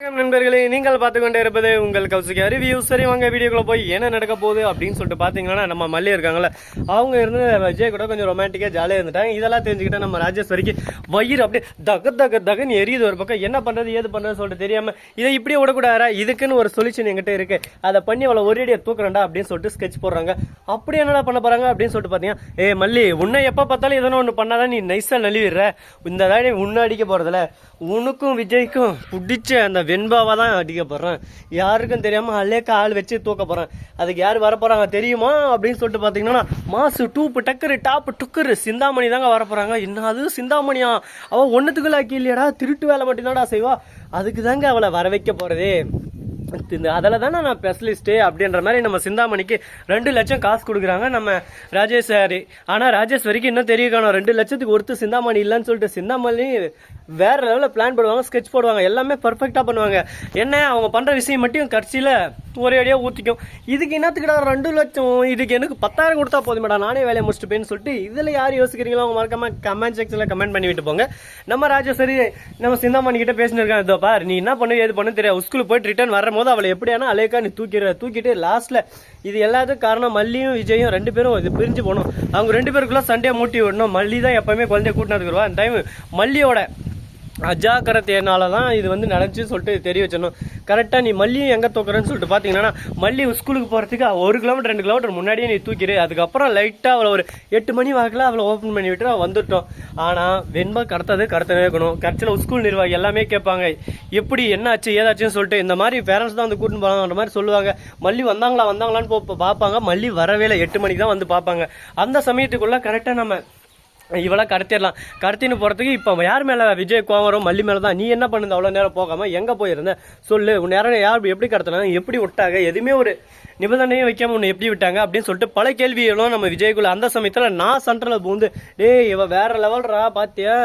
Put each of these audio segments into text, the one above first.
வணக்கம் நண்பர்களே நீங்கள் பார்த்து கொண்டே இருப்பது உங்கள் கௌசிகா ரிவ்யூ சரி வாங்க வீடியோக்குள்ள போய் என்ன நடக்க போகுது அப்படின்னு சொல்லிட்டு பார்த்தீங்கன்னா நம்ம மல்லி இருக்காங்களே அவங்க இருந்து விஜய் கூட கொஞ்சம் ரொமான்டிக்காக ஜாலியாக இருந்துட்டாங்க. இதெல்லாம் தெரிஞ்சுக்கிட்டு நம்ம ராஜேஸ்வரிக்கு வயிறு அப்படியே தக தக தகன்னு எரியுது ஒரு பக்கம். என்ன பண்ணுறது ஏது பண்ணுறது சொல்லிட்டு தெரியாம இதை இப்படியே விடக்கூடாதா? இதுக்குன்னு ஒரு சொல்யூஷன் என்கிட்ட இருக்கு. அதை பண்ணி அவளை ஒரு அடியை தூக்குறேன்டா அப்படின்னு சொல்லிட்டு ஸ்கெட்ச் போடுறாங்க. அப்படி என்னடா பண்ண போறாங்க அப்படின்னு சொல்லிட்டு பார்த்தீங்கன்னா ஏ மல்லி உன்னை எப்போ பார்த்தாலும் எதனா ஒன்று பண்ணாதான் நீ நைஸாக நழுவிடுற. இந்த தாடி உன்னை அடிக்க போகிறதில்ல உனக்கும் விஜய்க்கும் பிடிச்ச அந்த வெண்பாவாக தான் அடிக்க போகிறேன் யாருக்கும் தெரியாமல் அல்லே ஆள் வச்சு தூக்க போகிறேன் அதுக்கு யார் வர போகிறாங்க தெரியுமா? அப்படின்னு சொல்லிட்டு பார்த்தீங்கன்னா மாசு டூப்பு டக்கரு டாப்பு டுக்கரு சிந்தாமணி தாங்க வர போகிறாங்க என்னது சிந்தாமணியா? அவள் ஒன்றுத்துக்குள்ள ஆக்கி இல்லையாடா திருட்டு வேலை மட்டும்தான்டா செய்வா? அதுக்கு தாங்க அவளை வர வைக்க போகிறதே இந்த அதில் தானே நான் ஸ்பெஷலிஸ்ட்டு அப்படின்ற மாதிரி நம்ம சிந்தாமணிக்கு ரெண்டு லட்சம் காசு கொடுக்குறாங்க நம்ம ராஜேஷ் ஆனால் ராஜேஸ்வரிக்கு இன்னும் தெரிய காணும். ரெண்டு லட்சத்துக்கு ஒருத்தர் சிந்தாமணி இல்லைன்னு சொல்லிட்டு சிந்தாமணி வேற லெவலில் பிளான் போடுவாங்க ஸ்கெட்ச் போடுவாங்க எல்லாமே பர்ஃபெக்டாக பண்ணுவாங்க. என்ன அவங்க பண்ணுற விஷயம் மட்டும் கடைசியில் ஒரே அடியாக ஊற்றிக்கும் இதுக்கு என்னத்துக்குடா ரெண்டு லட்சம்? இதுக்கு எனக்கு பத்தாயிரம் கொடுத்தா போதும் மேடம் நானே வேலையை முடிச்சுட்டு போயின்னு சொல்லிட்டு இதில் யார் யோசிக்கிறீங்களோ அவங்க மறக்காம கமெண்ட் செக்ஷனில் கமெண்ட் பண்ணிவிட்டு போங்க. நம்ம ராஜேஸ்வரி நம்ம சிந்தாமணி கிட்ட பேசினிருக்காங்க இதோ பார் நீ என்ன பண்ணு ஏது பண்ணு தெரியாது. ஸ்கூலுக்கு போயிட்டு ரிட்டர்ன் வரும்போது அவளை எப்படியானா அலேக்கா நீ தூக்கிடுற தூக்கிட்டு லாஸ்ட்டில் இது எல்லாத்துக்கும் காரணம் மல்லியும் விஜயும் ரெண்டு பேரும் இது பிரிஞ்சு போகணும். அவங்க ரெண்டு பேருக்குள்ள சண்டையை மூட்டி விடணும். மல்லி தான் எப்பவுமே குழந்தைய கூட்டினதுக்கு வருவா அந்த டைம் மல்லியோட அஜாக்கிரதையினால தான் இது வந்து நினச்சி சொல்லிட்டு தெரிய வச்சிடணும். கரெக்டாக நீ மல்லியும் எங்கே தூக்குறேன்னு சொல்லிட்டு பார்த்தீங்கன்னா மல்லி ஸ்கூலுக்கு போகிறதுக்கு ஒரு கிலோமீட்டர் ரெண்டு கிலோமீட்டர் முன்னாடியே நீ தூக்கிடு அதுக்கப்புறம் லைட்டாக அவளை ஒரு எட்டு மணி வாக்கில் அவளை ஓப்பன் பண்ணி விட்டு அவள் வந்துட்டோம். ஆனால் வெண்பா கடத்தது கடத்தவே இருக்கணும். கடைசியில் ஸ்கூல் நிர்வாகி எல்லாமே கேட்பாங்க எப்படி என்னாச்சு ஏதாச்சுன்னு சொல்லிட்டு. இந்த மாதிரி பேரண்ட்ஸ் தான் வந்து கூட்டின்னு போகிறாங்கன்ற மாதிரி சொல்லுவாங்க. மல்லி வந்தாங்களா வந்தாங்களான்னு போ- பார்ப்பாங்க. மல்லி வரவே இல்லை எட்டு மணிக்கு தான் வந்து பார்ப்பாங்க. அந்த சமயத்துக்குள்ளே கரெக்டாக நம்ம இவளை கடத்திடலாம். கடத்தின்னு போகிறதுக்கு இப்போ யார் மேலே விஜய் கோவம் வரும்? மல்லி மேலே தான் நீ என்ன பண்ணுது அவ்வளோ நேரம் போகாமல் எங்கே போயிருந்த? சொல்லு. உன் நேரம் யார் எப்படி கடத்தினா எப்படி விட்டாங்க? எதுவுமே ஒரு நிபந்தனையும் வைக்காமல் உன்னை எப்படி விட்டாங்க? அப்படின்னு சொல்லிட்டு பல கேள்விகளும் நம்ம விஜய்குள்ள அந்த சமயத்தில் நான் சென்ட்ரலில் பூந்து டே இவ வேற லெவல்ரா பார்த்தியா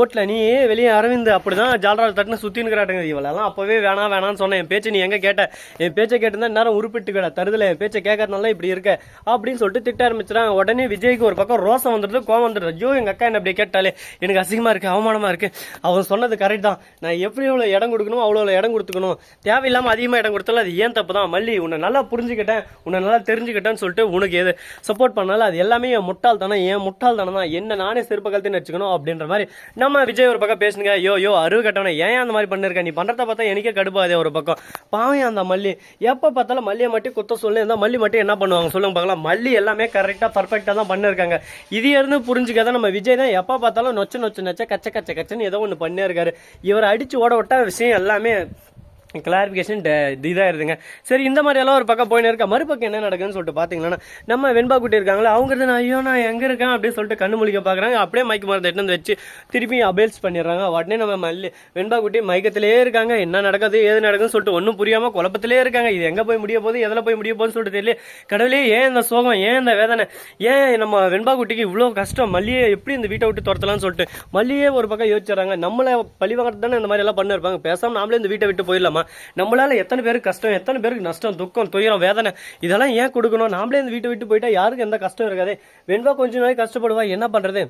ஓட்டில் நீ வெளியே அரவிந்த் அப்படிதான் ஜாலரால் தட்டுன்னு சுற்றினுக்கிறாட்டுங்க இவளெல்லாம் அப்போவே வேணாம் வேணாம்னு சொன்னேன். என் பேச்சு நீ எங்கே கேட்ட? என் பேச்சை கேட்டிருந்தா நேரம் உருப்பிட்டு கிட. தருதல என் பேச்சை கேட்கறதுனால இப்படி இருக்க. அப்படின்னு சொல்லிட்டு திட்ட ஆரம்பிச்சிடாங்க உடனே விஜய்க்கு ஒரு பக்கம் ரோசம் வந்துடுது கோவம் வந்துடுது. ஐயோ எங்கள் அக்கா என்ன அப்படி கேட்டாலே எனக்கு அசிங்கமா இருக்கு அவமானமா இருக்கு. அவன் சொன்னது கரெக்ட் தான். நான் எப்படி எவ்வளோ இடம் கொடுக்கணும் அவ்வளோ இடம் கொடுத்துக்கணும். தேவையில்லாம அதிகமா இடம் கொடுத்தாலும் அது ஏன் தப்பு தான்? மல்லி உன்னை நல்லா புரிஞ்சுக்கிட்டேன். உன்னை நல்லா தெரிஞ்சுக்கிட்டேன்னு சொல்லிட்டு உனக்கு எது சப்போர்ட் பண்ணாலும் அது எல்லாமே என் முட்டாள் தானே ஏன் முட்டாள் தானே. தான் என்ன நானே செருப்பு கழுத்து வச்சுக்கணும் அப்படின்ற மாதிரி நம்ம விஜய் ஒரு பக்கம் பேசுனுங்க ஐயோ யோ அருவு கட்டவனே ஏன் அந்த மாதிரி பண்ணிருக்க? நீ பண்ணுறத பார்த்தா எனக்கே கடுப்பாதே ஒரு பக்கம். பாவம் அந்த மல்லி. எப்போ பார்த்தாலும் மல்லியை மட்டும் குத்த சொல்லி இருந்தால் மல்லி மட்டும் என்ன பண்ணுவாங்க? சொல்லுங்க பார்க்கலாம். மல்லி எல்லாமே கரெக்டாக பர்ஃபெக்டாக தான் பண்ணிருக்காங்க. இது இருந்து புரிஞ்சுக்காத நம்ம விஜய் தான் எப்போ பார்த்தாலும் நொச்ச நொச்சு நொச்ச கச்ச கச்ச கச்சன்னு ஏதோ ஒன்று பண்ணியிருக்காரு இவர் அடிச்சு ஓட விட்டா விஷயம் எல்லாமே கிளாரிஃபிகேஷன் இதாக இருதுங்க சரி இந்த மாதிரியெல்லாம் ஒரு பக்கம் போயின்னு இருக்கா? மறுபக்கம் என்ன நடக்குதுன்னு சொல்லிட்டு பார்த்தீங்கன்னா நம்ம வெண்பா குட்டி இருக்காங்களா அவங்க இருந்து நான் ஐயோ நான் எங்கே இருக்கேன் அப்படின்னு சொல்லிட்டு கண்ணு முழிக்க பார்க்குறாங்க. அப்படியே மைக்கு மருந்து எடுத்து வந்து வச்சு திருப்பி அபேல்ஸ் பண்ணிடுறாங்க. உடனே நம்ம மல்லி வெண்பா குட்டி மயக்கத்திலே இருக்காங்க. என்ன நடக்குது ஏது நடக்குதுன்னு சொல்லிட்டு ஒன்றும் புரியாமல் குழப்பத்திலே இருக்காங்க. இது எங்கே போய் முடிய போகுது எதில் போய் முடிய போகுதுன்னு சொல்லிட்டு தெரியல. கடவுளே ஏன் இந்த சோகம் ஏன் இந்த வேதனை? ஏன் நம்ம வெண்பா குட்டிக்கு இவ்வளோ கஷ்டம்? மல்லியை எப்படி இந்த வீட்டை விட்டு துரத்தலாம்னு சொல்லிட்டு மல்லியே ஒரு பக்கம் யோசிச்சுறாங்க. நம்மளை பழி தானே இந்த மாதிரி எல்லாம் பண்ணிருப்பாங்க. பேசாமல் நாமளே இந்த வீட்டை விட்டு போயிடலாமா? நம்மளால எத்தனை பேருக்கு கஷ்டம் எத்தனை பேருக்கு நஷ்டம் துக்கம் துயரம் வேதனை இதெல்லாம் ஏன் கொடுக்கணும்? நாமளே இந்த வீட்டை விட்டு போயிட்டா யாருக்கு எந்த கஷ்டம் இருக்காது. வெண்பா கொஞ்ச நாள் கஷ்டப்படுவா என்ன பண்றது?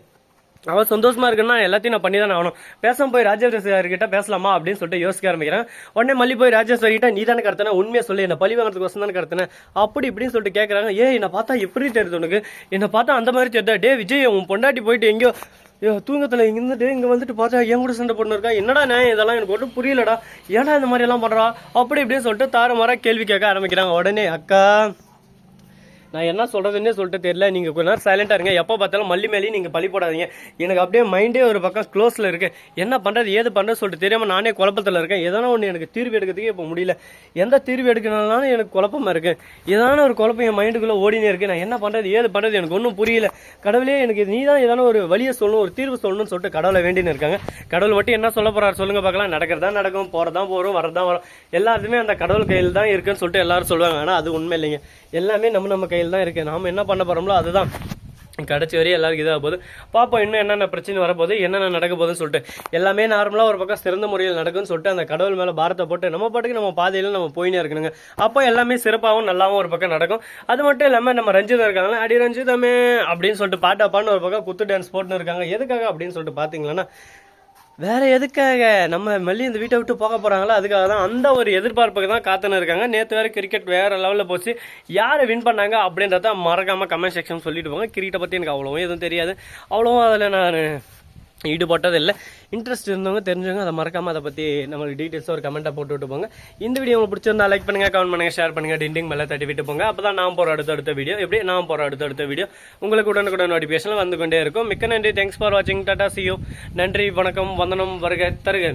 அவள் சந்தோஷமா இருக்குன்னா எல்லாத்தையும் நான் பண்ணி தான் ஆகணும். பேசாம போய் ராஜேஸ்வரி கிட்ட பேசலாமா அப்படின்னு சொல்லிட்டு யோசிக்க ஆரம்பிக்கிறேன். உடனே மல்லி போய் ராஜேஸ்வரி கிட்ட நீ தானே கடத்தின? உண்மையை சொல்லி. என்ன பழி வாங்குறதுக்கு வசம் தானே கடத்தின? அப்படி இப்படின்னு சொல்லிட்டு கேட்கறாங்க ஏ என்னை பார்த்தா எப்படி தெரியுது உனக்கு? என்னை பார்த்தா அந்த மாதிரி தெரியுது? டே விஜய் உன் பொண்டாட்டி போயிட்டு எங்கேயோ தூங்கத்தில் இருந்துட்டு இங்கே வந்துட்டு பார்த்தா என் கூட சண்டை பண்ணிருக்கா என்னடா நான் இதெல்லாம்? எனக்கு ஒன்றும் புரியலடா. ஏன்டா இந்த மாதிரி எல்லாம் பண்ணுறா அப்படி இப்படின்னு சொல்லிட்டு தாறுமாறா கேள்வி கேட்க ஆரம்பிக்கிறாங்க. உடனே அக்கா நான் என்ன சொல்கிறதுன்னே சொல்லிட்டு தெரியல. நீங்கள் கொஞ்ச நேரம் சைலண்டாக இருங்க. எப்போ பார்த்தாலும் மல்லி மேலேயும் நீங்கள் பழி போடாதீங்க. எனக்கு அப்படியே மைண்டே ஒரு பக்கம் க்ளோஸில் இருக்குது என்ன பண்ணுறது ஏது பண்ணுறது சொல்லிட்டு தெரியாமல் நானே குழப்பத்தில் இருக்கேன். எதனா ஒன்று எனக்கு தீர்வு எடுக்கிறதுக்கே இப்போ முடியல. எந்த தீர்வு எடுக்கணும்னாலும் எனக்கு குழப்பமாக இருக்குது எதான ஒரு குழப்பம் என் மைண்டுக்குள்ளே ஓடினே இருக்குது நான் என்ன பண்ணுறது ஏது பண்ணுறது எனக்கு ஒன்றும் புரியல. கடவுளே எனக்கு நீ தான் எதனா ஒரு வழியை சொல்லணும் ஒரு தீர்வு சொல்லணும்னு சொல்லிட்டு கடவுளை வேண்டின்னு இருக்காங்க. கடவுள் மட்டும் என்ன சொல்ல போகிறார் சொல்லுங்கள் பார்க்கலாம். நடக்கிறதா நடக்கும் போகிறதா போகிறோம் வரதான் வரும். எல்லாத்துமே அந்த கடவுள் கையில் தான் இருக்குன்னு சொல்லிட்டு எல்லாரும் சொல்லுவாங்க. ஆனால் அது உண்மை இல்லைங்க. எல்லாமே நம்ம நம்ம கையில் தான் இருக்கு. நாம் என்ன பண்ண போறோமோ அதுதான். கடைசி வரையும் எல்லாருக்கும் இதாக போகுது. பார்ப்போம் இன்னும் என்னென்ன பிரச்சனை வரப்போகுது என்னென்ன நடக்க போகுதுன்னு சொல்லிட்டு. எல்லாமே நார்மலாக ஒரு பக்கம் சிறந்த முறையில் நடக்கும்னு சொல்லிட்டு அந்த கடவுள் மேலே பாரத்தை போட்டு நம்ம பாட்டுக்கு நம்ம பாதையில் நம்ம போயினே இருக்கணுங்க. அப்போ எல்லாமே சிறப்பாகவும் நல்லாவும் ஒரு பக்கம் நடக்கும். அது மட்டும் இல்லாமல் நம்ம ரஞ்சிதம் இருக்காங்களா அடி ரஞ்சிதமே அப்படின்னு சொல்லிட்டு பாட்டாப்பான்னு ஒரு பக்கம் குத்து டான்ஸ் போட்டுன்னு இருக்காங்க. எதுக்காக அப்படின்னு சொல்லிட்டு பார்த்தீங்கன்னா வேற எதுக்காக? நம்ம மல்லி இந்த வீட்டை விட்டு போக போறாங்களோ? அதுக்காக தான் அந்த ஒரு எதிர்பார்ப்புக்கு தான் காத்துன்னு இருக்காங்க. நேற்று வேற கிரிக்கெட் வேற லெவலில் போச்சு. யாரை வின் பண்ணாங்க அப்படின்றத மறக்காம கமெண்ட் செக்ஷன் சொல்லிட்டு போங்க. கிரிக்கெட்டை பற்றி எனக்கு அவ்வளோவும் எதுவும் தெரியாது. அவ்வளோவும் அதில் நான் ஈடுபட்டது இல்லை இன்ட்ரெஸ்ட் இருந்தவங்க தெரிஞ்சவங்க அதை மறக்காம அதை பற்றி நம்மளுக்கு டீட்டெயில்ஸாக ஒரு கமெண்ட்டாக போட்டு விட்டு போங்க. இந்த வீடியோ உங்களுக்கு பிடிச்சிருந்தா லைக் பண்ணுங்க கமெண்ட் பண்ணுங்க ஷேர் பண்ணுங்க டிண்டிங் மேலே தட்டி விட்டு போங்க. அப்போ தான் நான் போகிற அடுத்த அடுத்த வீடியோ எப்படி நான் போகிற அடுத்த அடுத்த வீடியோ உங்களுக்கு உடனுக்குடன் நோட்டிஃபிகேஷன் வந்து கொண்டே இருக்கும். மிக்க நன்றி. தேங்க்ஸ் ஃபார் வாட்சிங் டாடா சியூ நன்றி வணக்கம் வந்தனம் வருக தருக.